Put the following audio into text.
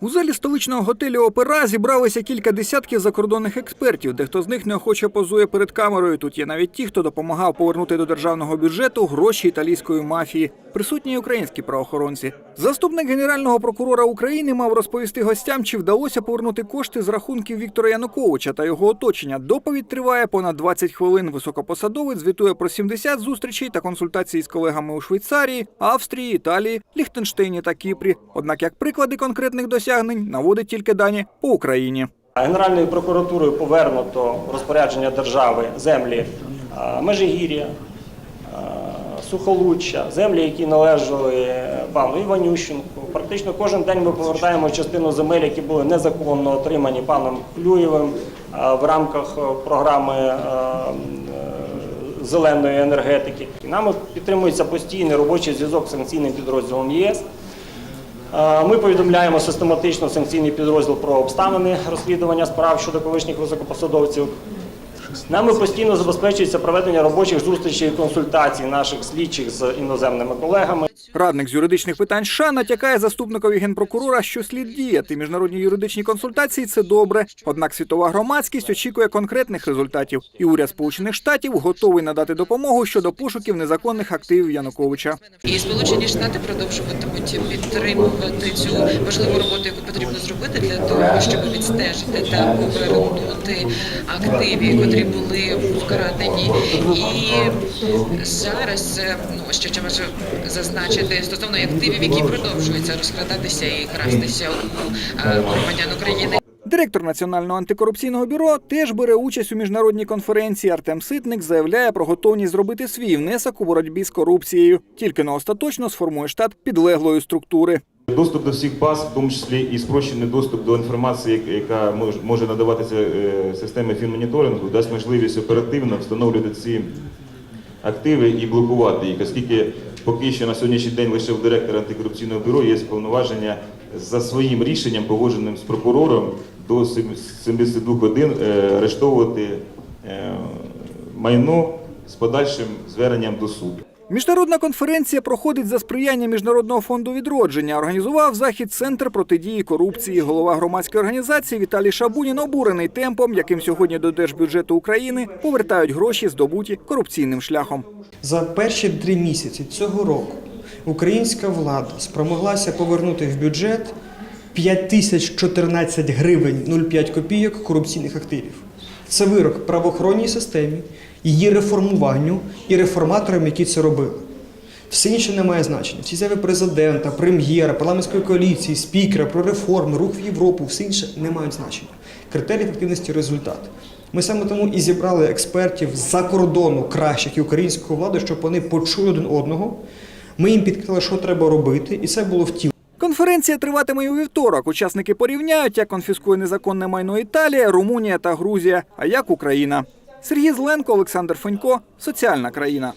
У залі столичного готелю Опера зібралися кілька десятків закордонних експертів. Дехто з них неохоче позує перед камерою. Тут є навіть ті, хто допомагав повернути до державного бюджету гроші італійської мафії. Присутні й українські правоохоронці. Заступник генерального прокурора України мав розповісти гостям, чи вдалося повернути кошти з рахунків Віктора Януковича та його оточення. Доповідь триває понад 20 хвилин. Високопосадовець звітує про 70 зустрічей та консультацій з колегами у Швейцарії, Австрії, Італії, Ліхтенштейні та Кіпрі. Однак, як приклади конкретних досягнень, наводить тільки дані по Україні. Генеральною прокуратурою повернуто розпорядження держави землі е, Межигір'я, е, Сухолуччя, землі, які належали пану Іванющенку. Практично кожен день ми повертаємо частину земель, які були незаконно отримані паном Клюєвим е, в рамках програми зеленої енергетики. Нами підтримується постійний робочий зв'язок з санкційним підрозділом ЄС. Е, Ми повідомляємо систематично санкційний підрозділ про обставини розслідування справ щодо колишніх високопосадовців. Нами постійно забезпечується проведення робочих зустрічей і консультацій наших слідчих з іноземними колегами. Радник з юридичних питань США натякає заступникові генпрокурора, що слід діяти. Міжнародні юридичні консультації це добре. Однак світова громадськість очікує конкретних результатів, і уряд Сполучених Штатів готовий надати допомогу щодо пошуків незаконних активів Януковича. І Сполучені Штати продовжуватимуть підтримувати цю важливу роботу, яку потрібно зробити для того, щоб відстежити та повернути активи, котрі були вкрадені. І зараз ну що ще можу зазначити стосовно активів, які продовжуються розкрадатися і крастися у е, громадян України. Директор Національного антикорупційного бюро теж бере участь у міжнародній конференції. Артем Ситник заявляє про готовність зробити свій внесок у боротьбі з корупцією. Тільки на остаточно сформує штат підлеглої структури. Доступ до всіх баз, в тому числі і спрощений доступ до інформації, яка мож- може надаватися е, системі фінмоніторингу, дасть можливість оперативно встановлювати ці активи і блокувати їх, оскільки поки що на сьогоднішній день лише у директора антикорупційного бюро є повноваження за своїм рішенням, погодженим з прокурором, до 72 годин е, арештовувати е, майно з подальшим зверненням до суду. Міжнародна конференція проходить за сприяння Міжнародного фонду відродження. Організував захід Центр протидії корупції. Голова громадської організації Віталій Шабунін обурений темпом, яким сьогодні до держбюджету України повертають гроші, здобуті корупційним шляхом. За перші три місяці цього року українська влада спромоглася повернути в бюджет 5014 гривень 0,5 копійок корупційних активів. Це вирок правоохоронній системі, її реформуванню і реформаторам, які це робили. Все інше не має значення. Ці заяви президента, прем'єра, парламентської коаліції, спікера про реформи, рух в Європу, все інше не мають значення. Критерій ефективності результат. Ми саме тому і зібрали експертів з-за кордону кращих і української влади, щоб вони почули один одного. Ми їм підказали, що треба робити, і це було втілено. Конференція триватиме у вівторок. Учасники порівняють, як конфіскує незаконне майно Італія, Румунія та Грузія, а як Україна. Сергій Зленко, Олександр Фонько соціальна країна.